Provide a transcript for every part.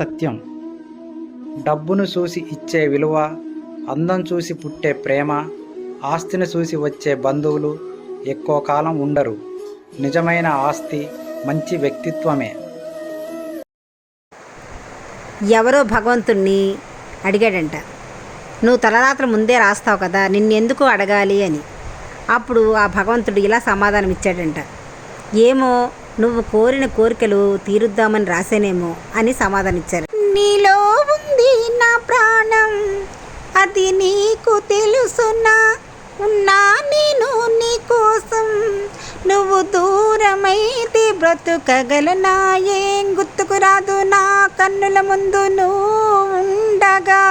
సత్యం. డబ్బును చూసి ఇచ్చే విలువ అందం చూసి పుట్టే ప్రేమ ఆస్తిని చూసి వచ్చే బంధువులు ఎక్కువ కాలం ఉండరు. నిజమైన ఆస్తి మంచి వ్యక్తిత్వమే. ఎవరో భగవంతుణ్ణి అడిగాడంట. నువ్వు తలరాత్రి ముందే రాస్తావు కదా నిన్నెందుకు అడగాలి అని. అప్పుడు ఆ భగవంతుడు ఇలా సమాధానం ఇచ్చాడంట ఏమో నువ్వు కోరిన కోరికలు తీరుద్దామని రాసేనేమో అని సమాధానం ఇచ్చారు నీలో ఉంది నా ప్రాణం అది నీకు తెలుసునా? ఉన్నా నేను నీ కోసం నువ్వు దూరమైతే బ్రతుకగలనా? ఏం గుర్తుకు రాదు నా కన్నుల ముందు నువ్వు ఉండగా.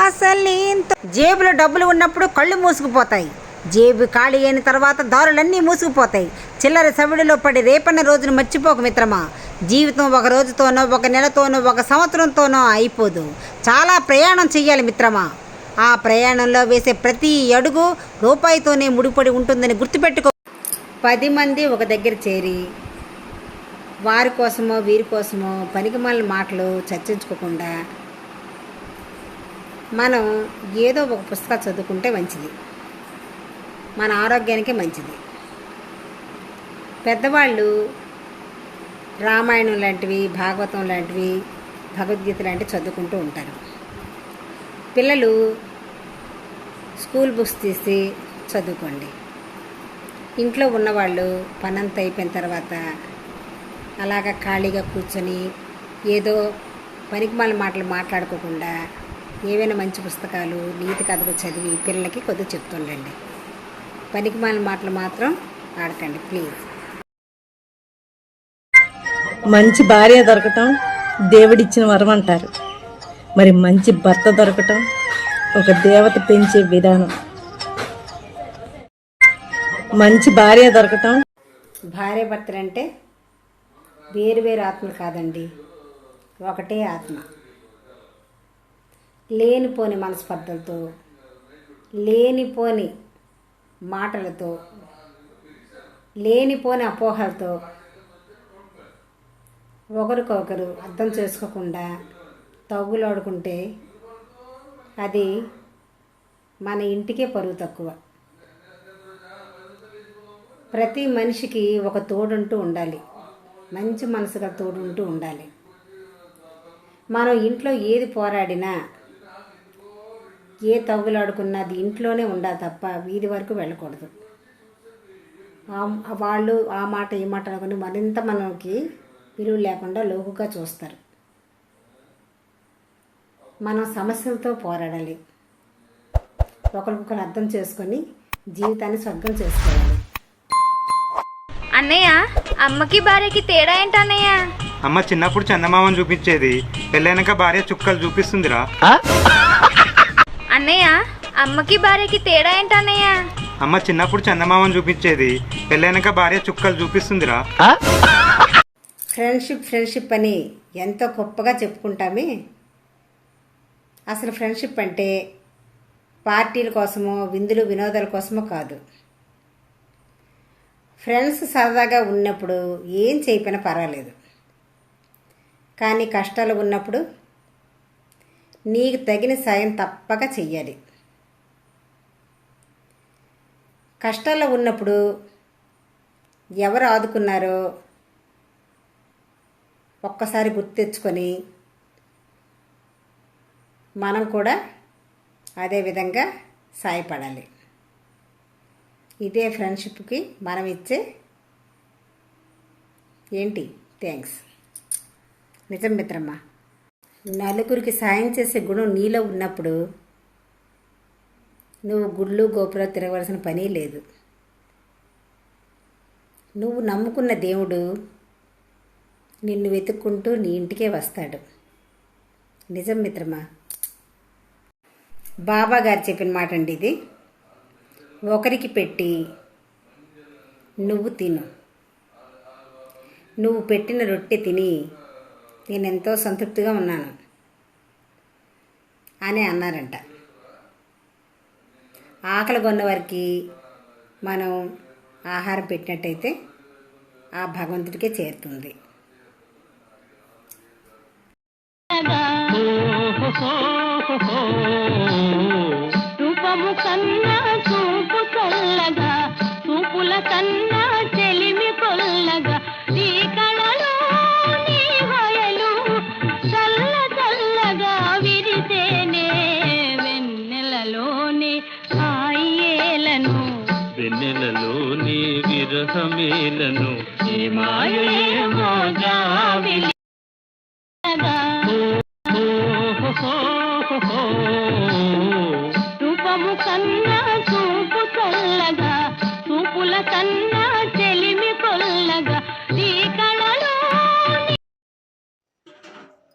అసలేంత జేబులో డబ్బులు ఉన్నప్పుడు కళ్ళు మూసుకుపోతాయి. జేబు ఖాళీ అయిన తర్వాత దారులన్నీ మూసుకుపోతాయి. చిల్లర సవిడిలో పడి రేపన్న రోజును మర్చిపోక మిత్రమా. జీవితం ఒక రోజుతోనో ఒక నెలతోనో ఒక సంవత్సరంతోనో అయిపోదు. చాలా ప్రయాణం చెయ్యాలి మిత్రమా. ఆ ప్రయాణంలో వేసే ప్రతి అడుగు రూపాయితోనే ముడిపడి ఉంటుందని గుర్తుపెట్టుకో. పది మంది ఒక దగ్గర చేరి వారి కోసమో వీరి కోసమో పనికిమాలిన మాటలు చర్చించుకోకుండా మనం ఏదో ఒక పుస్తకం చదువుకుంటే మంచిది. మన ఆరోగ్యానికి మంచిది. పెద్దవాళ్ళు రామాయణం లాంటివి భాగవతం లాంటివి భగవద్గీత లాంటివి చదువుకుంటూ ఉంటారు. పిల్లలు స్కూల్ బుక్స్ తీసి చదువుకోండి. ఇంట్లో ఉన్నవాళ్ళు పనంత అయిపోయిన తర్వాత అలాగ ఖాళీగా కూర్చొని ఏదో పనికిమాల మాటలు మాట్లాడుకోకుండా ఏవైనా మంచి పుస్తకాలు నీతి కథలు చదివి పిల్లలకి కొద్దిగా చెప్తుండండి. పనికిమాల మాటలు మాత్రం ఆడకండి ప్లీజ్ మంచి భార్య దొరకటం దేవుడిచ్చిన వరం అంటారు. మరి మంచి భర్త దొరకటం ఒక దేవత పెంచే విధానం. మంచి భార్య దొరకటం భార్య భర్తలంటే వేరు వేరు ఆత్మలు కాదండి. ఒకటే ఆత్మ. లేనిపోని మనస్పర్ధలతో లేనిపోని మాటలతో లేనిపోని అపోహలతో ఒకరికొకరు అర్థం చేసుకోకుండా తగ్గులాడుకుంటే అది మన ఇంటికే పరువు తక్కువ. ప్రతి మనిషికి ఒక తోడుంటూ ఉండాలి. మంచి మనసుగా తోడుంటూ ఉండాలి. మనం ఇంట్లో ఏది పోరాడినా ఏ తగులాడుకున్నా అది ఇంట్లోనే ఉండాలి తప్ప వీధి వరకు వెళ్ళకూడదు. వాళ్ళు ఆ మాట ఈ మాట అనుకుని మరింత మనకి విలువ లేకుండా లోకుగా చూస్తారు. మనం సమస్యలతో పోరాడాలి. ఒకరికొకరు అర్థం చేసుకొని జీవితాన్ని స్వర్గం చేసుకోవాలి. అన్నయ్య అమ్మకి భార్యకి తేడా ఏంటన్నయ్య? అమ్మ చిన్నప్పుడు చందమామని చూపించేది పెళ్ళైనాక భార్య చుక్కలు చూపిస్తుందిరా. అన్నయ్య అమ్మకి భార్యకి తేడా ఏంటన్నయ్య? అమ్మ చిన్నప్పుడు చందమామని చూపించేది. పెళ్ళైనాక భార్య చుక్కలు చూపిస్తుందిరా. ఫ్రెండ్షిప్ ఫ్రెండ్షిప్ అని ఎంతో గొప్పగా చెప్పుకుంటామే. అసలు ఫ్రెండ్షిప్ అంటే పార్టీల కోసమో విందులు వినోదాల కోసమో కాదు. ఫ్రెండ్స్ సరదాగా ఉన్నప్పుడు ఏం చేయకపోయినా పర్వాలేదు. కానీ కష్టాలు ఉన్నప్పుడు నీకు తగిన సాయం తప్పక చెయ్యాలి. కష్టాల్లో ఉన్నప్పుడు ఎవరు ఆదుకున్నారో ఒక్కసారి గుర్తు తెచ్చుకొని మనం కూడా అదే విధంగా సాయపడాలి. ఇదే ఫ్రెండ్షిప్కి మనం ఇచ్చే ఏంటి? థ్యాంక్స్. నిజం మిత్రమ్మా నలుగురికి సాయం చేసే గుణం నీలో ఉన్నప్పుడు నువ్వు గుళ్ళు గోపురాలు తిరగవలసిన పని లేదు. నువ్వు నమ్ముకున్న దేవుడు నిన్ను వెతుక్కుంటూ నీ ఇంటికే వస్తాడు. నిజం మిత్రమా? బాబా గారు చెప్పిన మాట అండి ఇది. ఒకరికి పెట్టి నువ్వు తిను. నువ్వు పెట్టిన రొట్టె తిని నేను ఎంతో సంతృప్తిగా ఉన్నాను అని అన్నారంట. ఆకలి కొన్న వారికి మనం ఆహారం పెట్టినట్టయితే ఆ భగవంతుడికే చేరుతుంది. రూపము కన్నా చూపు చల్లగా చూపుల కన్నా వెన్నెలలోని విరహమేలను రూపము కన్నా చూపు చల్లగా చూపుల కన్నా చెలిమి కొల్లగా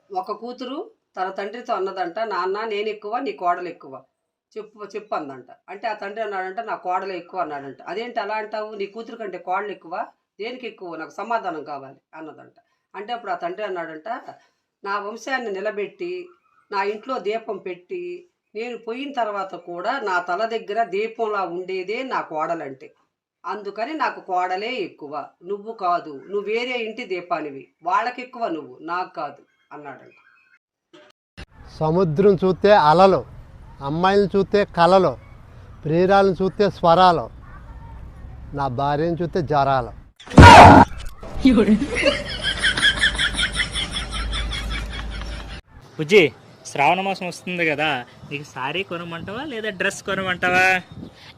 ఒక కూతురు తన తండ్రితో అన్నదంట నాన్న నేను ఎక్కువ నీ కోడలు ఎక్కువ చెప్పు చెప్పు అందంట అంటే ఆ తండ్రి అన్నాడంట నా కోడలు ఎక్కువ అన్నాడంట. అదేంటి అలా అంటావు? నీ కూతురు కంటే కోడలు ఎక్కువ? దేనికి ఎక్కువ? నాకు సమాధానం కావాలి అన్నదంట. అంటే అప్పుడు ఆ తండ్రి అన్నాడంట నా వంశాన్ని నిలబెట్టి నా ఇంట్లో దీపం పెట్టి నేను పోయిన తర్వాత కూడా నా తల దగ్గర దీపంలా ఉండేదే నా కోడలంటే. అందుకని నాకు కోడలే ఎక్కువ. నువ్వు కాదు. నువ్వు వేరే ఇంటి దీపానివి. వాళ్ళకెక్కువ నువ్వు. నాకు కాదు అన్నాడంట. సముద్రం చూస్తే అలలు. అమ్మాయిలను చూస్తే కలలు ప్రియురాలను చూస్తే స్వరాలు నా భార్యను చూస్తే జ్వరాలు బుజ్జి శ్రావణ మాసం వస్తుంది కదా నీకు సారీ కొనమంటావా లేదా డ్రెస్ కొనమంటావా?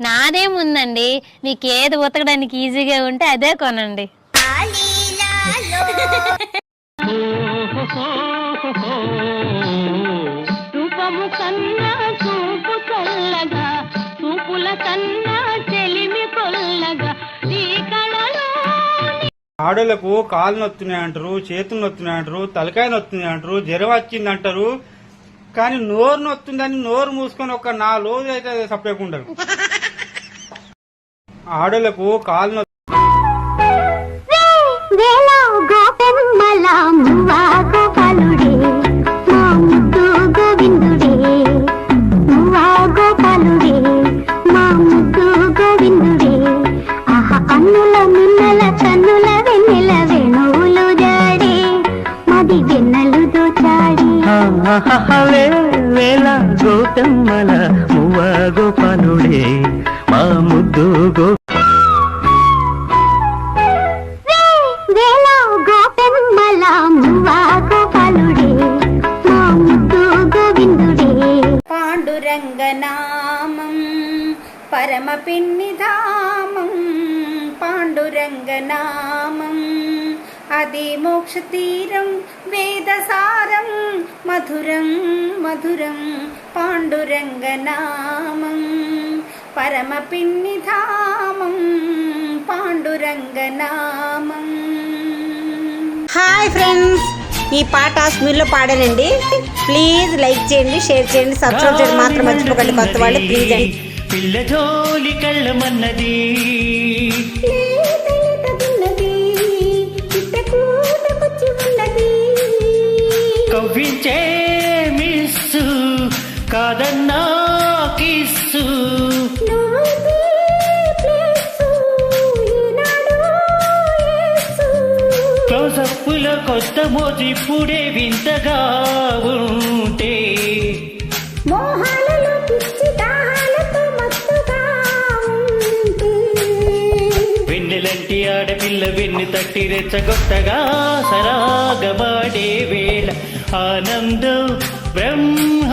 నాదేముందండి మీకు ఏది ఉతకడానికి ఈజీగా ఉంటే అదే కొనండి. రూపము కన్నా ఆడోళ్ళకు కాళ్ళు నొత్తున్నాయి అంటారు చేతులు నొత్తున్నాయి అంటారు తలకాయ నొత్తున్నాయి అంటారు జ్వరం వచ్చింది అంటారు. కానీ నోరు నొత్తుందని నోరు మూసుకొని ఒక నాలుగు రోజులు అయితే సపరేట్ ఉండరు ఆడోళ్ళకు కాళ్ళు పరమ పిన్నిధామం పాండురంగనామం అది మోక్ష తీరం వేదసారం మధురం మధురం పాండురంగనామం. పరమపిన్నిధామం పాండురంగనామం. హాయ్ ఫ్రెండ్స్ ఈ పాట స్మిల్లో పాడానండి ప్లీజ్ లైక్ చేయండి షేర్ చేయండి సబ్స్క్రైబ్ చేయండి మాత్రం మర్చిపోకండి కొత్త వాళ్ళు. ప్లీజ్ అండి. పిల్ల జోలి కళ్ళమన్నది. కవ్వించే మిస్సు కాదన్నా కిస్సు. క్లోజప్పుల కొత్త మోజిప్పుడే వింతగా ఉంటే ఆడపిల్ల వెన్ను తట్టి రెచ్చగొట్టగా సరాగమాడే వేళ. ఆనందం బ్రహ్మ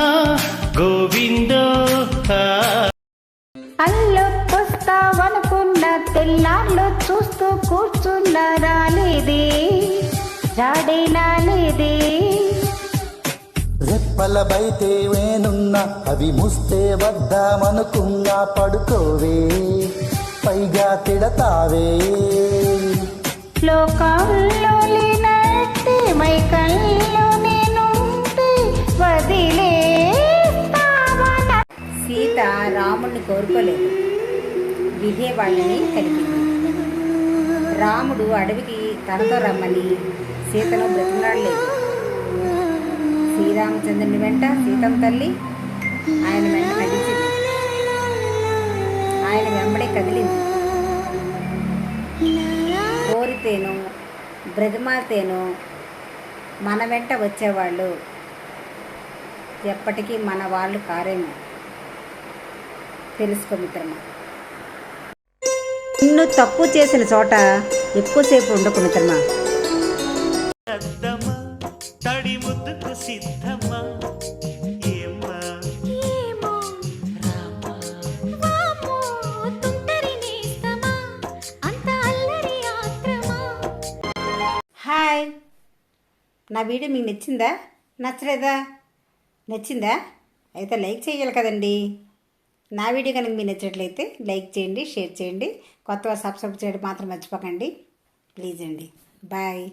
గోవిందో అల్లొస్తావనుకున్న తెల్లార్లు చూస్తూ కూర్చున్న రాలేదే రాడేలా లేదే రెప్పల బయటే వేనున్నా అవి ముస్తే వద్దామనుకున్నా పడుకోవే పైగా తిడతావే. లోకంలో లేనట్టే మైకల్లో నేనుంటే సీత రాముడిని కోరుకోలేదు. విధే వాళ్ళని కలిపింది. రాముడు అడవికి తనతో రమ్మని సీతను బ్రతిమలాడలేదు. శ్రీరామచంద్రుని వెంట సీతమ్మ తల్లి ఆయన వెంట నడిచింది ఆయన వెంబడే కదిలింది. కోరితేను బ్రతిమాలితేను మన వెంట వచ్చేవాళ్ళు. ఎప్పటికీ మన వాళ్ళు కారేమో. తెలుసుకో మిత్రమా. నిన్ను తప్పు చేసిన చోట ఎక్కువసేపు ఉండకు మిత్రమా. నా వీడియో మీకు నచ్చిందా? నచ్చలేదా? నచ్చిందా? అయితే లైక్ చేయాలి కదండి. నా వీడియో కనుక మీకు నచ్చినట్లయితే లైక్ చేయండి షేర్ చేయండి. కొత్తగా సబ్స్క్రైబ్ చేయడం మాత్రం మర్చిపోకండి. ప్లీజ్ అండి. బాయ్.